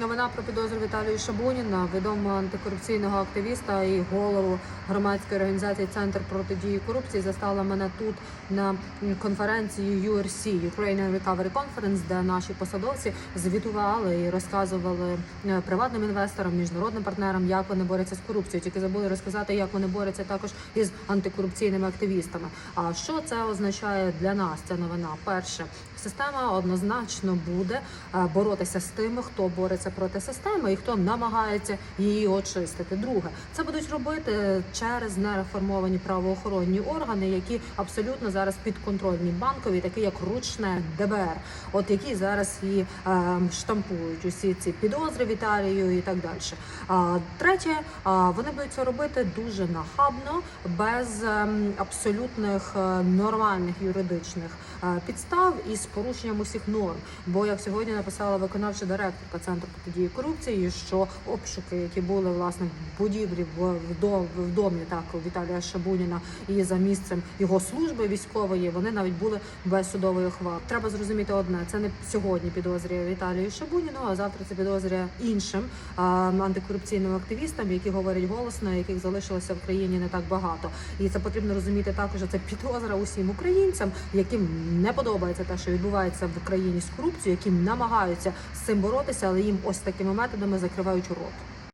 Новина про підозру Віталію Шабуніна, відомого антикорупційного активіста і голову громадської організації Центр протидії корупції, застала мене тут на конференції URC Ukrainian Recovery Conference, де наші посадовці звітували і розказували е, приватним інвесторам, міжнародним партнерам, як вони борються з корупцією. Тільки забули розказати, як вони борються також із антикорупційними активістами. А що це означає для нас? Ця новина? Перше, система однозначно буде е, боротися з тими, хто бореться проти системи і хто намагається її очистити. Друге, це будуть робити через нереформовані правоохоронні органи, які абсолютно зараз підконтрольні банкові, такі як ручне ДБР, от які зараз і е, штампують усі ці підозри Віталію і так далі. А третє, вони будуть це робити дуже нахабно, без ем, абсолютних е, нормальних юридичних е, підстав і з порушенням усіх норм. Бо як сьогодні написала виконавча директорка центру протидії корупції, що обшуки, які були власне в будівлі в, домі так Віталія Шабуніна і за місцем його служби військової, вони навіть були без судової ухвали. Треба зрозуміти одне: це не сьогодні підозрює Віталію Шабуніну, а завтра це підозрює іншим антикорупційним активістам, які говорять голосно, яких залишилося в країні не так багато. І це потрібно розуміти також. Це підозра усім українцям, яким не подобається те, що відбувається в країні з корупцією, які намагаються з цим боротися, але їм ось такими методами закривають рот.